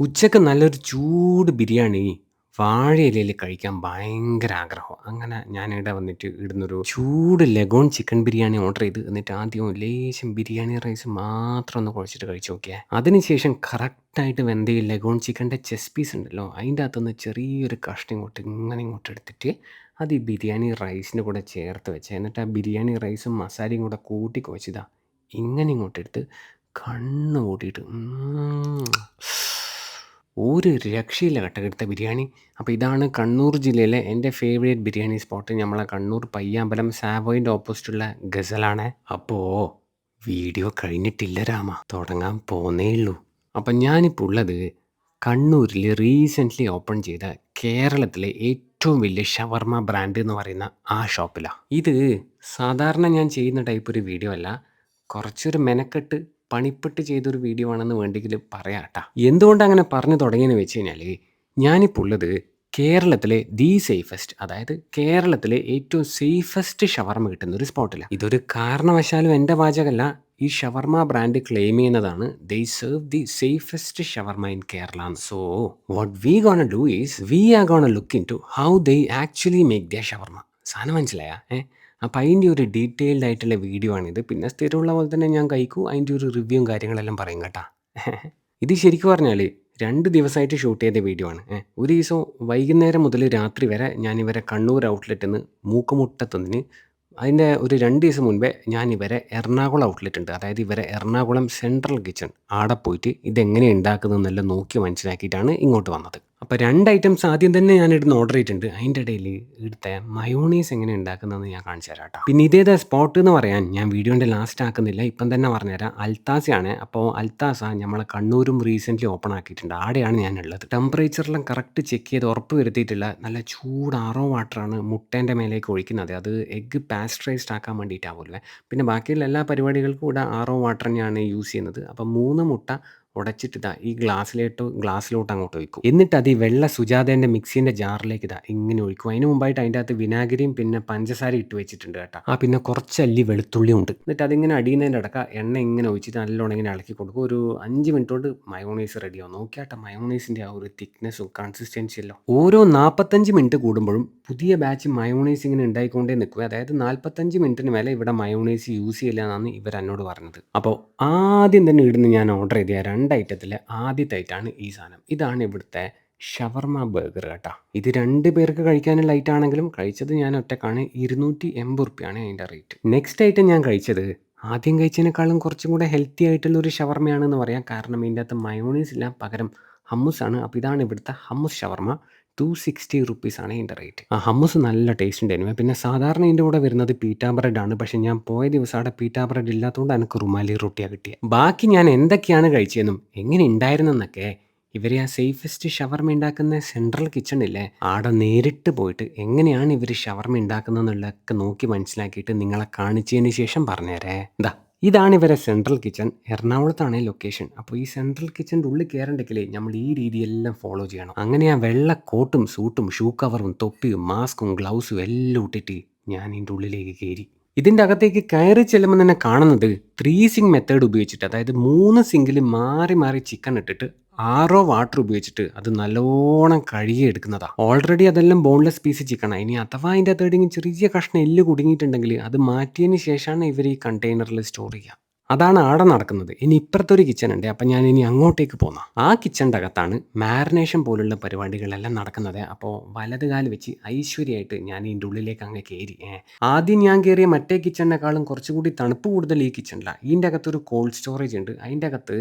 ഉച്ചയ്ക്ക് നല്ലൊരു ചൂട് ബിരിയാണി വാഴയിലയിൽ കഴിക്കാൻ ഭയങ്കര ആഗ്രഹം. അങ്ങനെ ഞാൻ ഇവിടെ വന്നിട്ട് ഇടുന്നൊരു ചൂട് ലഗോൺ ചിക്കൻ ബിരിയാണി ഓർഡർ ചെയ്ത് എന്നിട്ട് ആദ്യം ലേശം ബിരിയാണി റൈസ് മാത്രം ഒന്ന് കുഴച്ചിട്ട് കഴിച്ചു നോക്കിയാൽ അതിനുശേഷം കറക്റ്റായിട്ട് വെന്ത ഈ ലഗോൺ ചിക്കന്റെ ചെസ് പീസ് ഉണ്ടല്ലോ അതിന്റെ അകത്തുനിന്ന് ചെറിയൊരു കഷ്ണം ഇങ്ങോട്ട് ഇങ്ങനെ ഇങ്ങോട്ട് എടുത്തിട്ട് അത് ഈ ബിരിയാണി റൈസിന്റെ കൂടെ ചേർത്ത് വെച്ച് എന്നിട്ട് ആ ബിരിയാണി റൈസും മസാലയും കൂടെ കൂട്ടി കുഴച്ചതാണ് ഇങ്ങനെ ഇങ്ങോട്ട് എടുത്ത് കണ്ണ് പൂട്ടിയിട്ട് ഉം. ഒരു രക്ഷയില്ല കട്ടകെടുത്ത ബിരിയാണി. അപ്പോൾ ഇതാണ് കണ്ണൂർ ജില്ലയിലെ എന്റെ ഫേവറേറ്റ് ബിരിയാണി സ്പോട്ട്. നമ്മളെ കണ്ണൂർ പയ്യാമ്പലം സാവോയിന്റെ ഓപ്പോസിറ്റുള്ള ഗസലാണ്. അപ്പോൾ വീഡിയോ കഴിഞ്ഞിട്ടില്ല രാമ. തുടങ്ങാൻ പോന്നേ ഉള്ളൂ. അപ്പം ഞാനിപ്പോൾ ഉള്ളത് കണ്ണൂരിൽ റീസെന്റ്ലി ഓപ്പൺ ചെയ്ത കേരളത്തിലെ ഏറ്റവും വലിയ ഷവർമ്മ ബ്രാൻഡ് എന്ന് പറയുന്ന ആ ഷോപ്പിലാണ്. ഇത് സാധാരണ ഞാൻ ചെയ്യുന്ന ടൈപ്പ് ഒരു വീഡിയോ അല്ല. കുറച്ചൊരു മെനക്കെട്ട് പണിപ്പെട്ട് ചെയ്തൊരു വീഡിയോ ആണെന്ന് വേണ്ടെങ്കിൽ പറയാം കേട്ടോ എന്തുകൊണ്ട് അങ്ങനെ പറഞ്ഞു തുടങ്ങിയെന്ന് വെച്ച് കഴിഞ്ഞാൽ ഞാനിപ്പോൾ ഉള്ളത് കേരളത്തിലെ ദി സേഫസ്റ്റ് അതായത് കേരളത്തിലെ ഏറ്റവും സേഫസ്റ്റ് ഷവർമ കിട്ടുന്ന ഒരു സ്പോട്ടിലാണ്. ഇതൊരു കാരണവശാലും എന്റെ വാചകമല്ല. ഈ ഷവർമ ബ്രാൻഡ് ക്ലെയിം ചെയ്യുന്നതാണ് they serve the safest shawarma in Kerala so what we gonna do is we are gonna look into how they actually make the shawarma സാധനം മനസ്സിലായാ? ഏഹ് അപ്പം അതിന്റെ ഒരു ഡീറ്റെയിൽഡ് ആയിട്ടുള്ള വീഡിയോ ആണിത്. പിന്നെ സ്ഥിരമുള്ള പോലെ തന്നെ ഞാൻ കഴിക്കും. അതിന്റെ ഒരു റിവ്യൂവും കാര്യങ്ങളെല്ലാം പറയും കേട്ടാ. ഇത് ശരിക്കും പറഞ്ഞാൽ രണ്ട് ദിവസമായിട്ട് ഷൂട്ട് ചെയ്ത വീഡിയോ ആണ്. ഒരു ദിവസം വൈകുന്നേരം മുതൽ രാത്രി വരെ ഞാൻ ഇവരെ കണ്ണൂർ നിന്ന് മൂക്കുമുട്ടത്തൊന്നിന് അതിന്റെ ഒരു രണ്ട് ദിവസം മുൻപേ ഞാൻ ഇവരെ എറണാകുളം ഔട്ട്ലെറ്റ് ഉണ്ട്. അതായത് ഇവരെ എറണാകുളം സെൻട്രൽ കിച്ചൺ ആടെ പോയിട്ട് ഇതെങ്ങനെ ഉണ്ടാക്കുന്നതെന്നെല്ലാം നോക്കി മനസ്സിലാക്കിയിട്ടാണ് ഇങ്ങോട്ട് വന്നത്. അപ്പോൾ രണ്ട് ഐറ്റംസ് ആദ്യം തന്നെ ഞാൻ ഇവിടുന്ന് ഓർഡർ ചെയ്തിട്ടുണ്ട്. അതിന്റെ ഇടയിൽ ഇവിടുത്തെ മയോണീസ് എങ്ങനെ ഉണ്ടാക്കുന്നതെന്ന് ഞാൻ കാണിച്ചു തരാം കേട്ടോ പിന്നെ ഇതേതാ സ്പോട്ട് എന്ന് പറയാൻ ഞാൻ വീഡിയോന്റെ ലാസ്റ്റ് ആക്കുന്നില്ല. ഇപ്പം തന്നെ പറഞ്ഞുതരാം. അൽത്താസയാണ്. അപ്പോൾ അൽത്താസ നമ്മളെ കണ്ണൂരും റീസെന്റ്ലി ഓപ്പൺ ആക്കിയിട്ടുണ്ട്. ആടെയാണ് ഞാനുള്ളത്. ടെമ്പറേച്ചറെല്ലാം കറക്റ്റ് ചെക്ക് ചെയ്ത് ഉറപ്പ് വരുത്തിയിട്ടുള്ള നല്ല ചൂട് ആറോ വാട്ടറാണ് മുട്ടേന്റെ മേലേക്ക് ഒഴിക്കുന്നത്. അത് എഗ്ഗ് പാസ്റ്ററൈസ്ഡ് ആക്കാൻ വേണ്ടിയിട്ടാവുമല്ലേ പിന്നെ ബാക്കിയുള്ള എല്ലാ പരിപാടികൾക്കും കൂടെ ആറോ വാട്ടർ തന്നെയാണ് യൂസ് ചെയ്യുന്നത്. അപ്പോൾ മൂന്ന് മുട്ട ഉടച്ചിട്ട് ഇതാ ഈ ഗ്ലാസ്സിലോട്ട് ഗ്ലാസ്സിലോട്ട് അങ്ങോട്ട് ഒഴിക്കും. എന്നിട്ട് അത് ഈ വെള്ള സുജാതേന്റെ മിക്സീന്റെ ജാറിലേക്ക് ഇതാ ഇങ്ങനെ ഒഴിക്കും. അതിന് മുമ്പായിട്ട് അതിന്റെ അകത്ത് വിനാഗിരിയും പിന്നെ പഞ്ചസാര ഇട്ട് വെച്ചിട്ടുണ്ട് കേട്ടോ. ആ പിന്നെ കുറച്ച് അല്ലി വെളുത്തുള്ളി ഉണ്ട്. എന്നിട്ട് അതിങ്ങനെ അടിയുന്നതിന്റെ ഇടയ്ക്ക് എണ്ണ ഇങ്ങനെ ഒഴിച്ചിട്ട് നല്ലോണം ഇങ്ങനെ ഇളക്കി കൊടുക്കും. ഒരു അഞ്ച് മിനിറ്റ് കൊണ്ട് മയോണൈസ് റെഡിയാവും. നോക്കിയാട്ടെ മയോണൈസിന്റെ ആ ഒരു തിക്നെസ്സും കൺസിസ്റ്റൻസിയും എല്ലാം. ഓരോ 45 മിനിറ്റ് കൂടുമ്പോഴും പുതിയ ബാച്ച് മയോണൈസ് ഇങ്ങനെ ഉണ്ടായിക്കൊണ്ടേ നിൽക്കുക അതായത് 45 മിനിറ്റിന് മേലെ ഇവിടെ മയോണൈസ് യൂസ് ചെയ്യില്ല എന്നാണ് ഇവർ എന്നോട് പറഞ്ഞത്. അപ്പോൾ ആദ്യം തന്നെ ഇവിടുന്ന് ഞാൻ ഓർഡർ ചെയ്ത 2 ഐറ്റത്തിലെ ആദ്യത്തെ ഐറ്റമാണ് ഈ സാധനം. ഇതാണ് ഇവിടുത്തെ ഷവർമ ബർഗർ കേട്ടോ. ഇത് രണ്ട് പേർക്ക് കഴിക്കാനുള്ള ഐറ്റം ആണെങ്കിലും കഴിച്ചത് ഞാൻ ഒറ്റക്കാണ്. ഇരുന്നൂറ്റി എൺപത് റുപ്യാണ് അതിന്റെ റേറ്റ്. നെക്സ്റ്റ് ഐറ്റം ഞാൻ കഴിച്ചത് ആദ്യം കഴിച്ചതിനേക്കാളും കുറച്ചും കൂടെ ഹെൽത്തി ആയിട്ടുള്ള ഒരു ഷവർമയാണെന്ന് പറയാം. കാരണം ഇതിന്റെ അകത്ത് മയോണീസ് ഇല്ല. പകരം ഹമ്മൂസാണ്. അപ്പോൾ ഇതാണ് ഇവിടുത്തെ ഹമ്മൂസ് ഷവർമ്മ. ₹260 ആണ് ഇതിന്റെ റേറ്റ്. ആ ഹമ്മസ് നല്ല ടേസ്റ്റ് ഉണ്ടായിരുന്നു. പിന്നെ സാധാരണ ഇതിന്റെ കൂടെ വരുന്നത് പീറ്റാ ആണ്. പക്ഷേ ഞാൻ പോയ ദിവസം അവിടെ പീറ്റാ ബ്രെഡ് ഇല്ലാത്തതുകൊണ്ട് എനിക്ക് റുമാലി റൊട്ടിയാണ് കിട്ടിയത്. ബാക്കി ഞാൻ എന്തൊക്കെയാണ് കഴിച്ചതെന്നും എങ്ങനെ ഉണ്ടായിരുന്നെന്നൊക്കെ ഇവർ ആ സേഫസ്റ്റ് ഷവർമ ഉണ്ടാക്കുന്ന സെൻട്രൽ കിച്ചൺ ഇല്ലേ ആടെ നേരിട്ട് പോയിട്ട് എങ്ങനെയാണ് ഇവർ ഷവർമ ഉണ്ടാക്കുന്നതെന്നുള്ളതൊക്കെ നോക്കി മനസ്സിലാക്കിയിട്ട് നിങ്ങളെ കാണിച്ചതിന് ശേഷം പറഞ്ഞുതരേ. ദാ ഇതാണ് ഇവരെ സെൻട്രൽ കിച്ചൺ. എറണാകുളത്താണ് ലൊക്കേഷൻ. അപ്പോൾ ഈ സെൻട്രൽ കിച്ചന്റെ ഉള്ളിൽ കയറണ്ടെങ്കിൽ നമ്മൾ ഈ രീതിയെല്ലാം ഫോളോ ചെയ്യണം. അങ്ങനെ ആ വെള്ള കോട്ടും സൂട്ടും ഷൂ കവറും തൊപ്പിയും മാസ്കും ഗ്ലൗസും എല്ലാം ഇട്ടിട്ട് ഞാൻ ഇതിന്റെ ഉള്ളിലേക്ക് കയറി. ഇതിന്റെ അകത്തേക്ക് കയറി ചെല്ലുമ്പോൾ തന്നെ കാണുന്നത് ത്രീ സിങ് മെത്തേഡ് ഉപയോഗിച്ചിട്ട് അതായത് മൂന്ന് സിങ്കിൽ മാറി മാറി ചിക്കൻ ഇട്ടിട്ട് ആറോ വാട്ടർ ഉപയോഗിച്ചിട്ട് അത് നല്ലോണം കഴുകി എടുക്കുന്നതാണ് ഓൾറെഡി അതെല്ലാം ബോൺലെസ് പീസ് ചിക്കണം ഇനി അഥവാ അതിന്റെ അകത്തേടെങ്കിൽ ചെറിയ കഷ്ണം എല്ല് കുടുങ്ങിയിട്ടുണ്ടെങ്കിൽ അത് മാറ്റിയതിന് ശേഷമാണ് ഇവർ ഈ കണ്ടെയ്നറിൽ സ്റ്റോർ ചെയ്യുക. അതാണ് ആടെ നടക്കുന്നത്. ഇനി ഇപ്പുറത്തൊരു കിച്ചൺ ഉണ്ട്. അപ്പം ഞാൻ ഇനി അങ്ങോട്ടേക്ക് പോന്നാ. ആ കിച്ചന്റെ അകത്താണ് മാരിനേഷൻ പോലുള്ള പരിപാടികളെല്ലാം നടക്കുന്നത്. അപ്പോൾ വലത് കാൽ വെച്ച് ഐശ്വര്യമായിട്ട് ഞാൻ ഇതിന്റെ ഉള്ളിലേക്ക് അങ്ങ് കയറി. ആദ്യം ഞാൻ കയറിയ മറ്റേ കിച്ചണിനേക്കാളും കുറച്ചുകൂടി തണുപ്പ് കൂടുതൽ ഈ കിച്ചണിലാണ്. ഇതിന്റെ അകത്തൊരു കോൾഡ് സ്റ്റോറേജ് ഉണ്ട്. അതിന്റെ അകത്ത്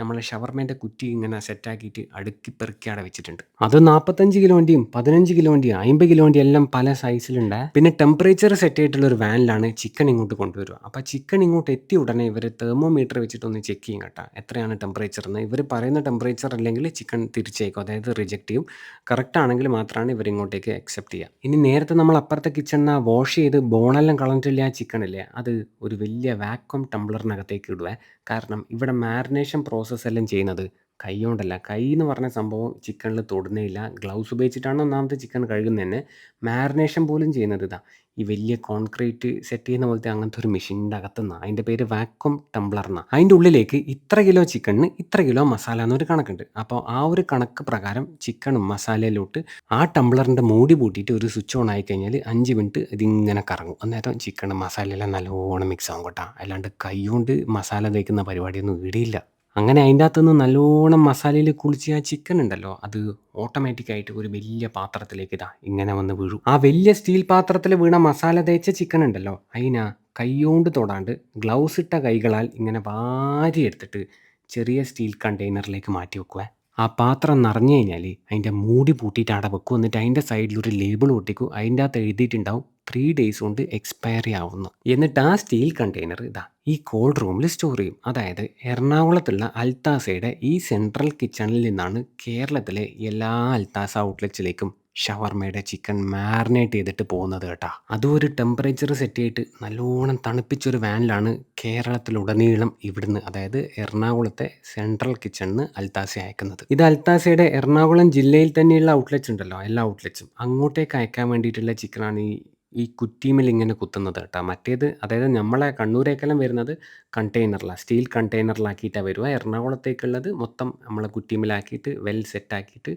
നമ്മളെ ഷവർമേന്റെ കുറ്റി ഇങ്ങനെ സെറ്റാക്കിയിട്ട് അടുക്കി പെറുക്കി അവിടെ വെച്ചിട്ടുണ്ട്. അത് 45 കിലോന്റെയും 15 കിലോന്റെയും 50 കിലോന്റെയും എല്ലാം പല സൈസിലുണ്ട്. പിന്നെ ടെമ്പറേച്ചർ സെറ്റ് ആയിട്ടുള്ള ഒരു വാനിലാണ് ചിക്കൻ ഇങ്ങോട്ട് കൊണ്ടുവരിക. അപ്പോൾ ചിക്കൻ ഇങ്ങോട്ട് എത്തിയ ഉടനെ ഇവർ തെർമോമീറ്റർ വെച്ചിട്ട് ഒന്ന് ചെക്ക് ചെയ്യും കേട്ടോ. എത്രയാണ് ടെമ്പറേച്ചർ എന്ന്. ഇവർ പറയുന്ന ടെമ്പറേച്ചർ അല്ലെങ്കിൽ ചിക്കൻ തിരിച്ചേക്കും അതായത് റിജക്റ്റ് ചെയ്യും. കറക്റ്റ് ആണെങ്കിൽ മാത്രമാണ് ഇവർ ഇങ്ങോട്ടേക്ക് അക്സെപ്റ്റ് ചെയ്യുക. ഇനി നേരത്തെ നമ്മൾ അപ്പുറത്തെ കിച്ചണിൽ വാഷ് ചെയ്ത് ബോണെല്ലാം കളഞ്ഞിട്ടില്ല ആ ചിക്കൻ ഇല്ലേ അത് ഒരു വലിയ വാക്വം ടംബ്ലറിനകത്തേക്ക് ഇടുവേ. കാരണം ഇവിടെ മാരിനേഷൻ പ്രോസസ്സ് എല്ലാം ചെയ്യുന്നത് കൈകൊണ്ടല്ല. കൈ എന്ന് പറഞ്ഞ സംഭവം ചിക്കനിൽ തൊടുന്നേ ഇല്ല ഗ്ലൗസ് ഉപയോഗിച്ചിട്ടാണ് ഒന്നാമത് ചിക്കൻ കഴുകുന്നത് തന്നെ. മാരിനേഷൻ പോലും ചെയ്യുന്നത് ഇതാ. ഈ വലിയ കോൺക്രീറ്റ് സെറ്റ് ചെയ്യുന്ന പോലത്തെ അങ്ങനത്തെ ഒരു മെഷീന്റെ അകത്തുനിന്നാണ് അതിന്റെ പേര് വാക്വം ടംബ്ലർ എന്നാണ് അതിന്റെ ഉള്ളിലേക്ക് ഇത്ര കിലോ ചിക്കണിന് ഇത്ര കിലോ മസാല എന്നൊരു കണക്കുണ്ട്. അപ്പോൾ ആ ഒരു കണക്ക് പ്രകാരം ചിക്കനും മസാലയിലോട്ട് ആ ടംബ്ലറിന്റെ മൂടി പൂട്ടിയിട്ട് ഒരു സ്വിച്ച് ഓൺ ആയി കഴിഞ്ഞാൽ അഞ്ച് മിനിറ്റ് ഇതിങ്ങനെ കറങ്ങും. അന്നേരം ചിക്കനും മസാലയെല്ലാം നല്ലോണം മിക്സ് ആവും കേട്ടോ. അല്ലാണ്ട് കൈ കൊണ്ട് മസാല തേക്കുന്ന പരിപാടിയൊന്നും ഇവിടെയില്ല അങ്ങനെ അതിന്റെ അകത്തുനിന്ന് നല്ലോണം മസാലയിൽ കുളിച്ച് ആ ചിക്കൻ ഉണ്ടല്ലോ അത് ഓട്ടോമാറ്റിക് ആയിട്ട് ഒരു വലിയ പാത്രത്തിലേക്ക് ഇതാ ഇങ്ങനെ വന്ന് വീഴും. ആ വലിയ സ്റ്റീൽ പാത്രത്തിൽ വീണ മസാല തേച്ച ചിക്കൻ ഉണ്ടല്ലോ അതിനാ കൈകൊണ്ട് തൊടാണ്ട് ഗ്ലൗസ് ഇട്ട കൈകളാൽ ഇങ്ങനെ വാരി എടുത്തിട്ട് ചെറിയ സ്റ്റീൽ കണ്ടെയ്നറിലേക്ക് മാറ്റി വെക്കുക ആ പാത്രം നിറഞ്ഞു കഴിഞ്ഞാൽ അതിന്റെ മൂടി പൂട്ടിയിട്ട് അവിടെ വെക്കും. എന്നിട്ട് അതിന്റെ സൈഡിൽ ഒരു ലേബിൾ ഒട്ടിക്കും അതിന്റെ അകത്ത് എഴുതിയിട്ടുണ്ടാവും ത്രീ ഡേയ്സ് കൊണ്ട് എക്സ്പയറി ആവുന്നു. എന്നിട്ട് ആ സ്റ്റീൽ കണ്ടെയ്നർ ഇതാ ഈ കോൾഡ് റൂമിൽ സ്റ്റോർ ചെയ്യും. അതായത് എറണാകുളത്തുള്ള അൽത്താസയുടെ ഈ സെൻട്രൽ കിച്ചണിൽ നിന്നാണ് കേരളത്തിലെ എല്ലാ അൽത്താസ ഔട്ട്ലെറ്റ്സിലേക്കും ഷവർമയുടെ ചിക്കൻ മാറിനേറ്റ് ചെയ്തിട്ട് പോകുന്നത് കേട്ടോ. അതും ഒരു ടെമ്പറേച്ചർ സെറ്റ് ചെയ്തിട്ട് നല്ലോണം തണുപ്പിച്ചൊരു വാനിലാണ് കേരളത്തിലുടനീളം ഇവിടുന്ന് അതായത് എറണാകുളത്തെ സെൻട്രൽ കിച്ചണിന് അൽത്താസ അയക്കുന്നത്. ഇത് അൽത്താസയുടെ എറണാകുളം ജില്ലയിൽ തന്നെയുള്ള ഔട്ട്ലെറ്റ്സ് ഉണ്ടല്ലോ എല്ലാ ഔട്ട്ലെറ്റ്സും അങ്ങോട്ടേക്ക് അയക്കാൻ വേണ്ടിയിട്ടുള്ള ചിക്കനാണ് ഈ ഈ കുറ്റിമിൽ ഇങ്ങനെ കുത്തുന്നത് കേട്ടോ. മറ്റേത് അതായത് നമ്മളെ കണ്ണൂരേക്കെല്ലാം വരുന്നത് കണ്ടെയ്നറിലാണ് സ്റ്റീൽ കണ്ടെയ്നറിലാക്കിയിട്ടാണ് വരിക. എറണാകുളത്തേക്കുള്ളത് മൊത്തം നമ്മളെ കുറ്റിമിലാക്കിയിട്ട് വെൽ സെറ്റാക്കിയിട്ട്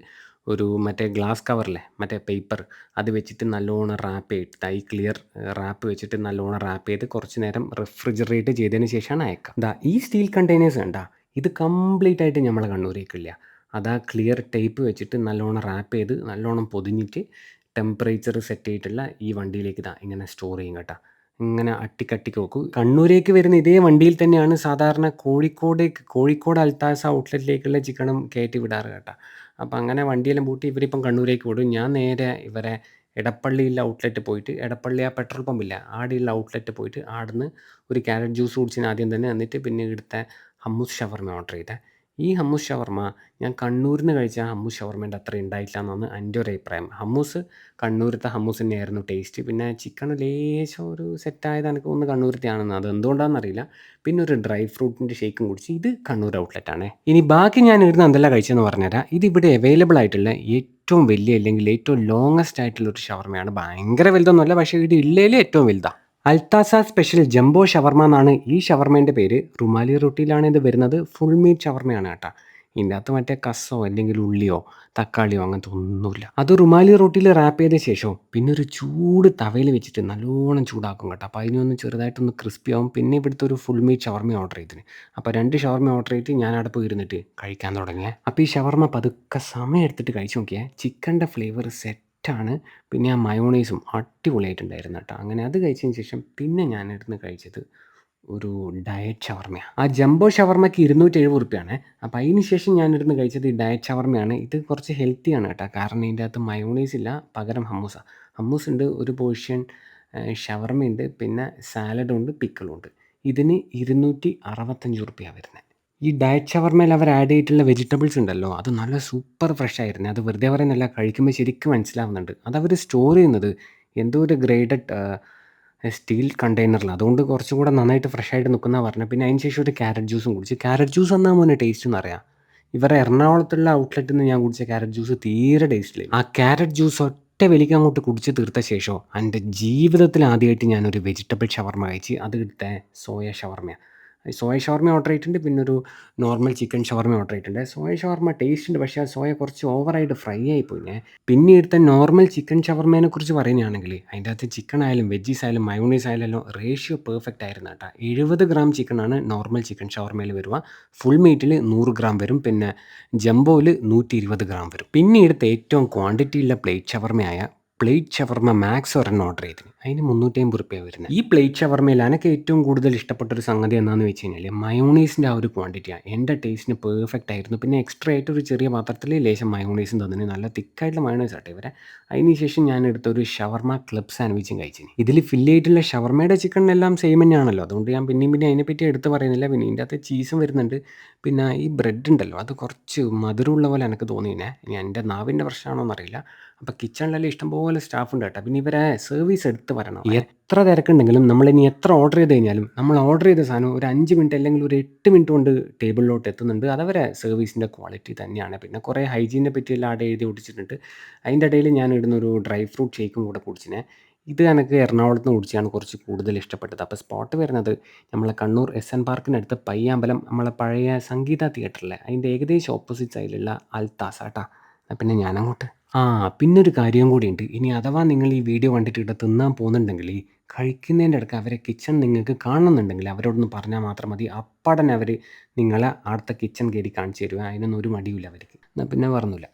ഒരു മറ്റേ ഗ്ലാസ് കവറിലെ മറ്റേ പേപ്പർ. അത് വെച്ചിട്ട് നല്ലോണം റാപ്പ് ചെയ്തിട്ട് ഈ ക്ലിയർ റാപ്പ് വെച്ചിട്ട് നല്ലോണം റാപ്പ് ചെയ്ത് കുറച്ച് നേരം റെഫ്രിജറേറ്റ് ചെയ്തതിന് ശേഷമാണ് അയക്കുക. ദാ ഈ സ്റ്റീൽ കണ്ടെയ്നേഴ്സ് കണ്ട? ഇത് കംപ്ലീറ്റ് ആയിട്ട് നമ്മളെ കണ്ണൂരേക്കില്ല. അതാ ക്ലിയർ ടേപ്പ് വെച്ചിട്ട് നല്ലോണം റാപ്പ് ചെയ്ത് നല്ലോണം പൊതിഞ്ഞിട്ട് ടെമ്പറേച്ചർ സെറ്റ് ചെയ്തിട്ടുള്ള ഈ വണ്ടിയിലേക്ക് ഇതാ ഇങ്ങനെ സ്റ്റോർ ചെയ്യും കേട്ടോ. ഇങ്ങനെ അട്ടിക്കട്ടിക്ക് നോക്കും കണ്ണൂരേക്ക് വരുന്ന ഇതേ വണ്ടിയിൽ തന്നെയാണ് സാധാരണ കോഴിക്കോടേക്ക് കോഴിക്കോട് അൽത്താസ ഔട്ട്ലെറ്റിലേക്കുള്ള ചിക്കനും കയറ്റി വിടാറ് കേട്ടോ. അപ്പം അങ്ങനെ വണ്ടിയെല്ലാം പൂട്ടി ഇവരിപ്പം കണ്ണൂരേക്ക് വിടും. ഞാൻ നേരെ ഇവരെ എടപ്പള്ളിയിലെ ഔട്ട്ലെറ്റ് പോയിട്ട് എടപ്പള്ളി ആ പെട്രോൾ പമ്പില്ല ആടെയുള്ള ഔട്ട്ലെറ്റ് പോയിട്ട് ആടുന്ന് ഒരു ക്യാരറ്റ് ജ്യൂസ് കുടിച്ചിന് ആദ്യം തന്നെ എന്നിട്ട് പിന്നെ ഇവിടുത്തെ ഹമ്മൂസ് ഷവർമ ഓർഡർ ചെയ്തേ. ഈ ഹമ്മൂസ് ഷവർമ ഞാൻ കണ്ണൂരിൽ നിന്ന് കഴിച്ച ഹമ്മൂസ് ഷവർമേന്റെ അത്ര ഉണ്ടായിട്ടില്ല എന്നാണ് എന്റെ ഒരു അഭിപ്രായം. ഹമ്മൂസ് കണ്ണൂരത്തെ ഹമ്മൂസ് തന്നെയായിരുന്നു ടേസ്റ്റ് പിന്നെ ചിക്കൻ ലേശം ഒരു സെറ്റായത് എനിക്ക് ഒന്ന് കണ്ണൂരത്തെ ആണെന്ന് അത് എന്തുകൊണ്ടാണെന്നറിയില്ല. പിന്നെ ഒരു ഡ്രൈ ഫ്രൂട്ടിന്റെ ഷേക്കും കുടിച്ച് ഇത് കണ്ണൂർ ഔട്ട്ലെറ്റ് ആണ്. ഇനി ബാക്കി ഞാൻ ഇരുന്ന് എന്തെല്ലാം കഴിച്ചതെന്ന് പറഞ്ഞുതരാം. ഇതിവിടെ അവൈലബിൾ ആയിട്ടുള്ള ഏറ്റവും വലിയ അല്ലെങ്കിൽ ഏറ്റവും ലോങ്ങസ്റ്റ് ആയിട്ടുള്ള ഒരു ഷവർമയാണ് ഭയങ്കര വലുതൊന്നുമല്ല പക്ഷേ ഇത് ഇള്ളയിൽ ഏറ്റവും വലുതാണ് അൽത്താസ സ്പെഷ്യൽ ജംബോ ഷവർമ എന്നാണ് ഈ ഷവർമേന്റെ പേര്. റുമാലി റൊട്ടിയിലാണ് ഇത് വരുന്നത്. ഫുൾ മീറ്റ് ഷവർമയാണ് കേട്ടോ. ഇതിന്റെ അകത്ത് മറ്റേ കസ്സോ അല്ലെങ്കിൽ ഉള്ളിയോ തക്കാളിയോ അങ്ങനത്തെ ഒന്നുമില്ല. അത് റുമാലി റൊട്ടിയിൽ റാപ്പ് ചെയ്ത ശേഷവും പിന്നെ ഒരു ചൂട് തവയിൽ വെച്ചിട്ട് നല്ലോണം ചൂടാക്കും കേട്ടോ. അപ്പോൾ അതിനൊന്ന് ചെറുതായിട്ടൊന്ന് ക്രിസ്പി ആവും. പിന്നെ ഇവിടുത്തെ ഒരു ഫുൾ മീറ്റ് ഷവർമ ഓർഡർ ചെയ്തിന്. അപ്പോൾ രണ്ട് ഷവർമ ഓർഡർ ചെയ്തിട്ട് ഞാൻ അവിടെ പോയി ഇരുന്നിട്ട് കഴിക്കാൻ തുടങ്ങിയേ. അപ്പോൾ ഈ ഷവർമ പതുക്കെ സമയം എടുത്തിട്ട് കഴിച്ചു നോക്കിയാൽ ചിക്കന്റെ ഫ്ലേവർ സെറ്റ് ആണ് പിന്നെ ആ മയോണൈസും അടിപൊളിയായിട്ടുണ്ടായിരുന്നു കേട്ടോ. അങ്ങനെ അത് കഴിച്ചതിന് ശേഷം പിന്നെ ഞാൻ ഇവിടുന്ന് കഴിച്ചത് ഒരു ഡയറ്റ് ഷവർമയാണ് ആ ജംബോ ഷവർമയ്ക്ക് ഇരുന്നൂറ്റി എഴുപത് റുപ്യാണ് അപ്പോൾ അതിന് ശേഷം ഞാൻ ഇരുന്ന് കഴിച്ചത് ഈ ഡയറ്റ് ഷവർമയാണ്. ഇത് കുറച്ച് ഹെൽത്തിയാണ് കേട്ടോ. കാരണം ഇതിന്റെ അകത്ത് മയോണൈസ് ഇല്ല പകരം ഹമ്മൂസ. ഹമ്മൂസ് ഉണ്ട് ഒരു പോർഷൻ ഷവർമയുണ്ട് പിന്നെ സാലഡും ഉണ്ട് പിക്കിളും ഉണ്ട്. ഇതിന് ഇരുന്നൂറ്റി അറുപത്തഞ്ച് റുപ്യ വരുന്നത് ഈ ഡയറ്റ് ഷവർമയിൽ അവർ ആഡ് ചെയ്തിട്ടുള്ള വെജിറ്റബിൾസ് ഉണ്ടല്ലോ അത് നല്ല സൂപ്പർ ഫ്രഷ് ആയിരുന്നു. അത് വെറുതെ പറയുന്നല്ല കഴിക്കുമ്പോൾ ശരിക്കും മനസ്സിലാവുന്നുണ്ട്. അതവർ സ്റ്റോർ ചെയ്യുന്നത് എന്തോ ഒരു ഗ്രേഡഡ് സ്റ്റീൽ കണ്ടെയ്നറിൽ അതുകൊണ്ട് കുറച്ചും കൂടെ നന്നായിട്ട് ഫ്രഷ് ആയിട്ട് നിൽക്കുന്ന പറഞ്ഞത് പിന്നെ അതിന് ശേഷം ഒരു ക്യാരറ്റ് ജ്യൂസും കുടിച്ച്. ക്യാരറ്റ് ജ്യൂസ് എന്നാൽ മോനെ ടേസ്റ്റ് എന്ന് അറിയാം ഇവരെ എറണാകുളത്തുള്ള ഔട്ട്ലെറ്റിൽ നിന്ന് ഞാൻ കുടിച്ച ക്യാരറ്റ് ജ്യൂസ് തീരെ ടേസ്റ്റില്ല ആ ക്യാരറ്റ് ജ്യൂസ് ഒറ്റ വലിക്ക് അങ്ങോട്ട് കുടിച്ച് തീർത്ത ശേഷം എന്റെ ജീവിതത്തിൽ ആദ്യമായിട്ട് ഞാനൊരു വെജിറ്റബിൾ ഷവർമ കഴിച്ച് അത് കിട്ടേ സോയ ഷവർമയാണ് സോയ ഷവർമ ഓർഡർ ചെയ്തിട്ടുണ്ട് പിന്നെ ഒരു നോർമൽ ചിക്കൻ ഷവർമ ഓർഡർ ചെയ്തിട്ടുണ്ട്. സോയ ഷവർമ ടേസ്റ്റ് ഉണ്ട് പക്ഷേ ആ സോയ കുറച്ച് ഓവറായിട്ട് ഫ്രൈ ആയി പോയി പിന്നെ എടുത്ത നോർമൽ ചിക്കൻ ഷവർമേനെ കുറിച്ച് പറയുകയാണെങ്കിൽ അതിന്റെ അകത്ത് ചിക്കൻ ആയാലും വെജീസ് ആയാലും മയോണീസ് ആയാലും റേഷ്യോ പെർഫെക്റ്റ് ആയിരുന്നു കേട്ടോ. എഴുപത് ഗ്രാം ചിക്കനാണ് നോർമൽ ചിക്കൻ ഷവർമയിൽ വരിക. ഫുൾ മീറ്റിൽ നൂറ് ഗ്രാം വരും പിന്നെ ജംബോയിൽ നൂറ്റി ഇരുപത് ഗ്രാം വരും. പിന്നെ എടുത്ത ഏറ്റവും ക്വാണ്ടിറ്റിയുള്ള പ്ലേറ്റ് ഷവർമയായ പ്ലേറ്റ് ഷവർമ മാക്സ് ഒരെണ്ണം ഓർഡർ ചെയ്തിന്. അതിന് മുന്നൂറ്റി അമ്പത് റുപ്യ വരുന്നത് ഈ പ്ലേറ്റ് ഷവർമയിൽ എനിക്ക് ഏറ്റവും കൂടുതൽ ഇഷ്ടപ്പെട്ട ഒരു സംഗതി എന്താണെന്ന് വെച്ച് കഴിഞ്ഞാൽ മയോണൈസിന്റെ ആ ഒരു ക്വാണ്ടിറ്റിയാണ് എന്റെ ടേസ്റ്റിന് പെർഫെക്റ്റ് ആയിരുന്നു. പിന്നെ എക്സ്ട്രാ ആയിട്ട് ഒരു ചെറിയ പാത്രത്തിൽ ലേശം മയോണൈസും തന്നിന്. നല്ല തിക്കായിട്ടുള്ള മയോണൈസ് ആട്ടെ ഇവരെ. അതിന് ശേഷം ഞാൻ എടുത്ത ഒരു ഷവർമ ക്ലബ് സാൻഡ്വിച്ചും കഴിച്ചിന്. ഇതിൽ ഫില്ല് ചെയ്തിട്ടുള്ള ഷവർമയുടെ ചിക്കൻ എല്ലാം സെയിം തന്നെയാണല്ലോ. അതുകൊണ്ട് ഞാൻ പിന്നെയും പിന്നെ അതിനെപ്പറ്റി എടുത്ത് പറയുന്നില്ല. പിന്നെ ഇതിന്റെ അകത്ത് ചീസും വരുന്നുണ്ട്. പിന്നെ ഈ ബ്രെഡ് ഉണ്ടല്ലോ. അത് കുറച്ച് മധുരമുള്ള പോലെ എനിക്ക് തോന്നിയിനെ. എന്റെ നാവിന്റെ പ്രശ്നമാണോ എന്നറിയില്ല അപ്പോൾ കിച്ചണിലെല്ലാം ഇഷ്ടംപോലെ സ്റ്റാഫ് ഉണ്ട് കേട്ടോ. പിന്നെ ഇവരെ സർവീസ് എടുത്ത് വരണം. എത്ര തിരക്കുണ്ടെങ്കിലും നമ്മൾ ഇനി എത്ര ഓർഡർ ചെയ്ത് കഴിഞ്ഞാലും നമ്മൾ ഓർഡർ ചെയ്ത സാധനം ഒരു അഞ്ച് മിനിറ്റ് അല്ലെങ്കിൽ ഒരു എട്ട് മിനിറ്റ് കൊണ്ട് ടേബിളിലോട്ട് എത്തുന്നുണ്ട്. അതവരെ സർവീസിന്റെ ക്വാളിറ്റി തന്നെയാണ്. പിന്നെ കുറേ ഹൈജീനെ പറ്റിയെല്ലാം ആടെ എഴുതി ഒടിച്ചിട്ടുണ്ട് അതിന്റെ ഇടയിൽ ഞാൻ ഇടുന്ന ഒരു ഡ്രൈ ഫ്രൂട്ട് ഷേക്കും കൂടെ കുടിച്ചിനെ. ഇത് എനിക്ക് എറണാകുളത്ത് നിന്ന് കുടിച്ചാണ് കുറച്ച് കൂടുതൽ ഇഷ്ടപ്പെട്ടത്. അപ്പോൾ സ്പോട്ട് വരുന്നത് നമ്മളെ കണ്ണൂർ എസ് എൻ പാർക്കിനടുത്ത് പയ്യാമ്പലം നമ്മളെ പഴയ സംഗീത തിയേറ്ററിലെ അതിന്റെ ഏകദേശം ഓപ്പോസിറ്റ് സൈഡിലുള്ള അൽത്താസ ട്ടാ. എന്നാ പിന്നെ ഞാനങ്ങോട്ട്. ആ പിന്നൊരു കാര്യം കൂടിയുണ്ട്. ഇനി അഥവാ നിങ്ങൾ ഈ വീഡിയോ കണ്ടിട്ട് ഇവിടെ തിന്നാൻ പോകുന്നുണ്ടെങ്കിൽ കഴിക്കുന്നതിന്റെ ഇടയ്ക്ക് അവരെ കിച്ചൺ നിങ്ങൾക്ക് കാണുന്നുണ്ടെങ്കിൽ അവരോടൊന്ന് പറഞ്ഞാൽ മാത്രം മതി. അപ്പാടന്നെ അവർ നിങ്ങളെ അവിടുത്തെ കിച്ചൺ കയറി കാണിച്ചു തരും. അതിനൊന്നും ഒരു മടിയുമില്ല അവർക്ക്. എന്നാൽ പിന്നെ വേറൊന്നുമില്ല.